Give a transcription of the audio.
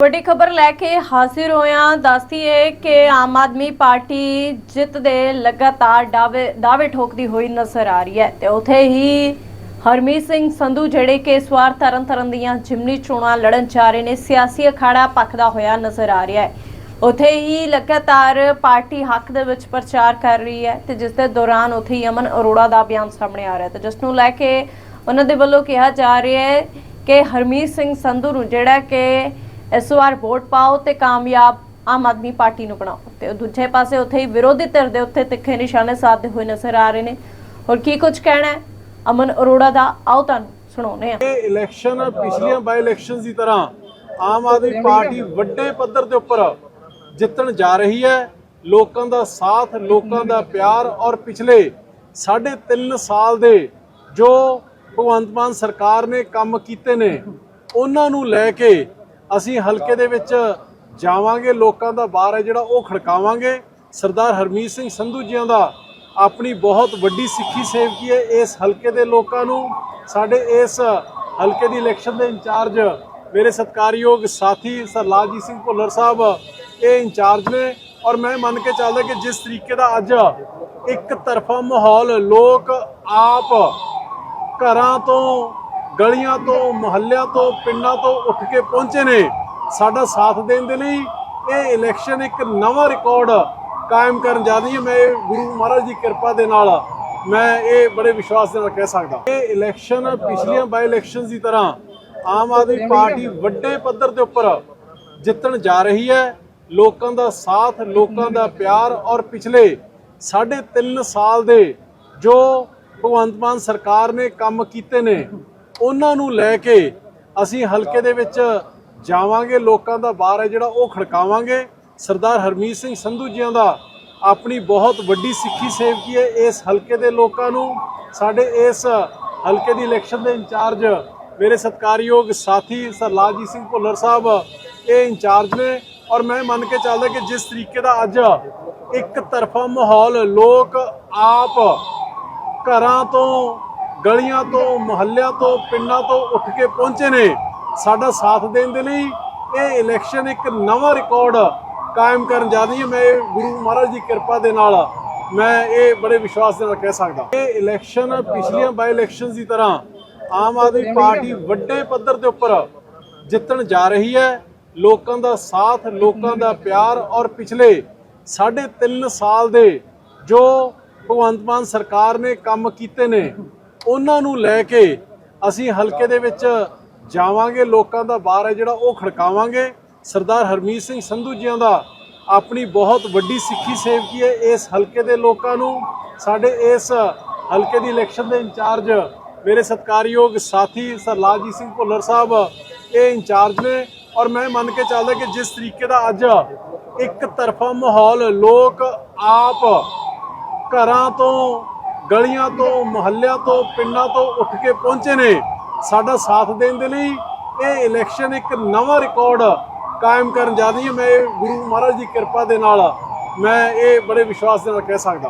ਵੱਡੀ ਖਬਰ ਲੈ ਕੇ ਹਾਜ਼ਰ ਹੋਇਆ ਦੱਸਦੀਏ ਕਿ ਆਮ ਆਦਮੀ ਪਾਰਟੀ ਜਿੱਤ ਦੇ ਲਗਾਤਾਰ ਦਾਅਵੇ ਦਾਅਵੇ ਠੋਕਦੀ ਹੋਈ ਨਜ਼ਰ ਆ ਰਹੀ ਹੈ ਤੇ ਉਥੇ ਹੀ ਹਰਮੀਤ ਸਿੰਘ ਸੰਧੂ ਜਿਹੜੇ ਕਿ ਇਸ ਵਾਰ ਤਰਨ ਤਰਨ ਦੀਆਂ ਜਿਮਨੀ ਚੋਣਾਂ ਲੜਨ ਜਾ ਰਹੇ ਨੇ, ਸਿਆਸੀ ਅਖਾੜਾ ਪੱਕਦਾ ਹੋਇਆ ਨਜ਼ਰ ਆ ਰਿਹਾ ਹੈ। ਉਥੇ ਹੀ ਲਗਾਤਾਰ ਪਾਰਟੀ ਹੱਕ ਦੇ ਵਿੱਚ ਪ੍ਰਚਾਰ ਕਰ ਰਹੀ ਹੈ ਤੇ ਜਿਸ ਦੇ ਦੌਰਾਨ ਉਥੇ ਹੀ ਅਮਨ ਅਰੋੜਾ ਦਾ ਬਿਆਨ ਸਾਹਮਣੇ ਆ ਰਿਹਾ ਹੈ ਤੇ ਜਿਸ ਨੂੰ ਲੈ ਕੇ ਉਹਨਾਂ ਦੇ ਵੱਲੋਂ ਕਿਹਾ ਜਾ ਰਿਹਾ ਹੈ ਕਿ ਹਰਮੀਤ ਸਿੰਘ ਸੰਧੂ ਨੂੰ ਜਿਹੜਾ ਕਿ ਇਸ ਵਾਰ ਵੋਟ ਪਾਓ ਤੇ ਕਾਮਯਾਬ ਆਮ ਆਦਮੀ ਪਾਰਟੀ ਨੂੰ ਬਣਾਓ। ਤੇ ਦੂਜੇ ਪਾਸੇ ਉੱਥੇ ਹੀ ਵਿਰੋਧੀ ਧਿਰ ਦੇ ਉੱਤੇ ਤਿੱਖੇ ਨਿਸ਼ਾਨੇ ਸਾਧਦੇ ਹੋਏ ਨਜ਼ਰ ਆ ਰਹੇ ਨੇ। ਹੋਰ ਕੀ ਕੁਝ ਕਹਿਣਾ ਹੈ? ਅਮਨ ਅਰੋੜਾ ਦਾ, ਆਓ ਤੁਹਾਨੂੰ ਸੁਣਾਉਂਦੇ ਹਾਂ। ਇਹ ਇਲੈਕਸ਼ਨ ਪਿਛਲੀਆਂ ਬਾਈ ਇਲੈਕਸ਼ਨਸ ਦੀ ਤਰ੍ਹਾਂ ਆਮ ਆਦਮੀ ਪਾਰਟੀ ਵੱਡੇ ਪੱਧਰ ਦੇ ਉੱਪਰ ਜਿੱਤਣ ਜਾ ਰਹੀ ਹੈ। ਲੋਕਾਂ ਦਾ ਸਾਥ, ਲੋਕਾਂ ਦਾ ਪਿਆਰ ਔਰ ਪਿਛਲੇ 3.5 ਸਾਲ ਦੇ ਜੋ ਭਗਵੰਤ ਮਾਨ ਸਰਕਾਰ ਨੇ ਕੰਮ ਕੀਤੇ ਨੇ, ਉਹਨਾਂ ਨੂੰ ਲੈ ਕੇ ਅਸੀਂ ਹਲਕੇ ਦੇ ਵਿੱਚ ਜਾਵਾਂਗੇ, ਲੋਕਾਂ ਦਾ ਬਾਰ ਹੈ ਜਿਹੜਾ ਉਹ ਖੜਕਾਵਾਂਗੇ। ਸਰਦਾਰ ਹਰਮੀਤ ਸਿੰਘ ਸੰਧੂ ਜੀਆਂ ਦਾ ਆਪਣੀ ਬਹੁਤ ਵੱਡੀ ਸਿੱਖੀ ਸੇਵਕੀ ਹੈ ਇਸ ਹਲਕੇ ਦੇ ਲੋਕਾਂ ਨੂੰ। ਸਾਡੇ ਇਸ ਹਲਕੇ ਦੀ ਇਲੈਕਸ਼ਨ ਦੇ ਇੰਚਾਰਜ ਮੇਰੇ ਸਤਿਕਾਰਯੋਗ ਸਾਥੀ ਸਰਲਾਜੀਤ ਸਿੰਘ ਭੁੱਲਰ ਸਾਹਿਬ, ਇਹ ਇੰਚਾਰਜ ਨੇ ਔਰ ਮੈਂ ਮੰਨ ਕੇ ਚੱਲਦਾ ਕਿ ਜਿਸ ਤਰੀਕੇ ਦਾ ਅੱਜ ਇੱਕ ਤਰਫਾ ਮਾਹੌਲ ਲੋਕ ਆਪ ਘਰਾਂ ਤੋਂ ਗਲੀਆਂ ਤੋਂ, ਮੁਹੱਲਿਆਂ ਤੋਂ, ਪਿੰਡਾਂ ਤੋਂ ਉੱਠ ਕੇ ਪਹੁੰਚੇ ਨੇ। ਸਾਡਾ ਸਾਥ ਦੇਣ ਦੇ ਲਈ ਇਹ ਇਲੈਕਸ਼ਨ ਇੱਕ ਨਵਾਂ ਰਿਕਾਰਡ ਕਾਇਮ ਕਰਨ ਜਾ ਰਹੀ ਹੈ। ਮੈਂ ਗੁਰੂ ਮਹਾਰਾਜ ਦੀ ਕਿਰਪਾ ਦੇ ਨਾਲ ਮੈਂ ਇਹ ਬੜੇ ਵਿਸ਼ਵਾਸ ਦੇ ਨਾਲ ਕਹਿ ਸਕਦਾ। ਇਹ ਇਲੈਕਸ਼ਨ ਪਿਛਲੀਆਂ ਬਾਈ ਇਲੈਕਸ਼ਨਸ ਦੀ ਤਰ੍ਹਾਂ ਆਮ ਆਦਮੀ ਪਾਰਟੀ ਵੱਡੇ ਪੱਧਰ ਦੇ ਉੱਪਰ ਜਿੱਤਣ ਜਾ ਰਹੀ ਹੈ। ਲੋਕਾਂ ਦਾ ਸਾਥ, ਲੋਕਾਂ ਦਾ ਪਿਆਰ ਔਰ ਪਿਛਲੇ 3.5 ਸਾਲ ਦੇ ਜੋ ਭਗਵੰਤ ਮਾਨ ਸਰਕਾਰ ਨੇ ਕੰਮ ਕੀਤੇ ਨੇ ਉਹਨਾਂ ਨੂੰ ਲੈ ਕੇ ਅਸੀਂ ਹਲਕੇ ਦੇ ਵਿੱਚ ਜਾਵਾਂਗੇ, ਲੋਕਾਂ ਦਾ ਬਾਰ ਹੈ ਜਿਹੜਾ ਉਹ ਖੜਕਾਵਾਂਗੇ। ਸਰਦਾਰ ਹਰਮੀਤ ਸਿੰਘ ਸੰਧੂ ਜੀਆਂ ਦਾ ਆਪਣੀ ਬਹੁਤ ਵੱਡੀ ਸਿੱਖੀ ਸੇਵਕੀ ਹੈ। ਇਸ ਹਲਕੇ ਦੇ ਲੋਕਾਂ ਨੂੰ, ਸਾਡੇ ਇਸ ਹਲਕੇ ਦੀ ਇਲੈਕਸ਼ਨ ਦੇ ਇੰਚਾਰਜ, ਮੇਰੇ ਸਤਿਕਾਰਯੋਗ ਸਾਥੀ ਸਰਲਾਜੀਤ ਸਿੰਘ ਭੁੱਲਰ ਸਾਹਿਬ, ਇਹ ਇੰਚਾਰਜ ਨੇ। ਔਰ ਮੈਂ ਮੰਨ ਕੇ ਚੱਲਦਾ ਕਿ ਜਿਸ ਤਰੀਕੇ ਦਾ ਅੱਜ ਇੱਕ ਤਰਫਾ ਮਾਹੌਲ ਲੋਕ ਆਪ ਘਰਾਂ ਤੋਂ ਗਲੀਆਂ ਤੋਂ, ਮੁਹੱਲਿਆਂ ਤੋਂ, ਪਿੰਡਾਂ ਤੋਂ ਉੱਠ ਕੇ ਪਹੁੰਚੇ ਨੇ। ਸਾਡਾ ਸਾਥ ਦੇਣ ਦੇ ਲਈ ਇਹ ਇਲੈਕਸ਼ਨ ਇੱਕ ਨਵਾਂ ਰਿਕਾਰਡ ਕਾਇਮ ਕਰਨ ਜਾ ਰਹੀ ਹੈ। ਮੈਂ ਗੁਰੂ ਮਹਾਰਾਜ ਦੀ ਕਿਰਪਾ ਦੇ ਨਾਲ, ਮੈਂ ਇਹ ਬੜੇ ਵਿਸ਼ਵਾਸ ਦੇ ਨਾਲ ਕਹਿ ਸਕਦਾ। ਇਹ ਇਲੈਕਸ਼ਨ ਪਿਛਲੀਆਂ ਬਾਈ ਇਲੈਕਸ਼ਨਸ ਦੀ ਤਰ੍ਹਾਂ ਆਮ ਆਦਮੀ ਪਾਰਟੀ ਵੱਡੇ ਪੱਧਰ ਦੇ ਉੱਪਰ ਜਿੱਤਣ ਜਾ ਰਹੀ ਹੈ। ਲੋਕਾਂ ਦਾ ਸਾਥ, ਲੋਕਾਂ ਦਾ ਪਿਆਰ ਔਰ ਪਿਛਲੇ 3.5 ਸਾਲ ਦੇ ਜੋ ਭਗਵੰਤ ਮਾਨ ਸਰਕਾਰ ਨੇ ਕੰਮ ਕੀਤੇ ਨੇ ਉਹਨਾਂ ਨੂੰ ਲੈ ਕੇ ਅਸੀਂ ਹਲਕੇ ਦੇ ਵਿੱਚ ਜਾਵਾਂਗੇ, ਲੋਕਾਂ ਦਾ ਬਾਰ ਹੈ ਜਿਹੜਾ ਉਹ ਖੜਕਾਵਾਂਗੇ। ਸਰਦਾਰ ਹਰਮੀਤ ਸਿੰਘ ਸੰਧੂ ਜੀਆਂ ਦਾ ਆਪਣੀ ਬਹੁਤ ਵੱਡੀ ਸਿੱਖੀ ਸੇਵਕੀ ਹੈ ਇਸ ਹਲਕੇ ਦੇ ਲੋਕਾਂ ਨੂੰ। ਸਾਡੇ ਇਸ ਹਲਕੇ ਦੀ ਇਲੈਕਸ਼ਨ ਦੇ ਇੰਚਾਰਜ ਮੇਰੇ ਸਤਿਕਾਰਯੋਗ ਸਾਥੀ ਸਰਲਾਜੀਤ ਸਿੰਘ ਭੁੱਲਰ ਸਾਹਿਬ, ਇਹ ਇੰਚਾਰਜ ਨੇ ਔਰ ਮੈਂ ਮੰਨ ਕੇ ਚੱਲਦਾ ਕਿ ਜਿਸ ਤਰੀਕੇ ਦਾ ਅੱਜ ਇੱਕ ਤਰਫਾ ਮਾਹੌਲ ਲੋਕ ਆਪ ਘਰਾਂ ਤੋਂ ਗਲੀਆਂ ਤੋਂ, ਮੁਹੱਲਿਆਂ ਤੋਂ, ਪਿੰਡਾਂ ਤੋਂ ਉੱਠ ਕੇ ਪਹੁੰਚੇ ਨੇ। ਸਾਡਾ ਸਾਥ ਦੇਣ ਦੇ ਲਈ ਇਹ ਇਲੈਕਸ਼ਨ ਇੱਕ ਨਵਾਂ ਰਿਕਾਰਡ ਕਾਇਮ ਕਰਨ ਜਾ ਰਹੀ ਹੈ। ਮੈਂ ਗੁਰੂ ਮਹਾਰਾਜ ਦੀ ਕਿਰਪਾ ਦੇ ਨਾਲ, ਮੈਂ ਇਹ ਬੜੇ ਵਿਸ਼ਵਾਸ ਦੇ ਨਾਲ ਕਹਿ ਸਕਦਾ।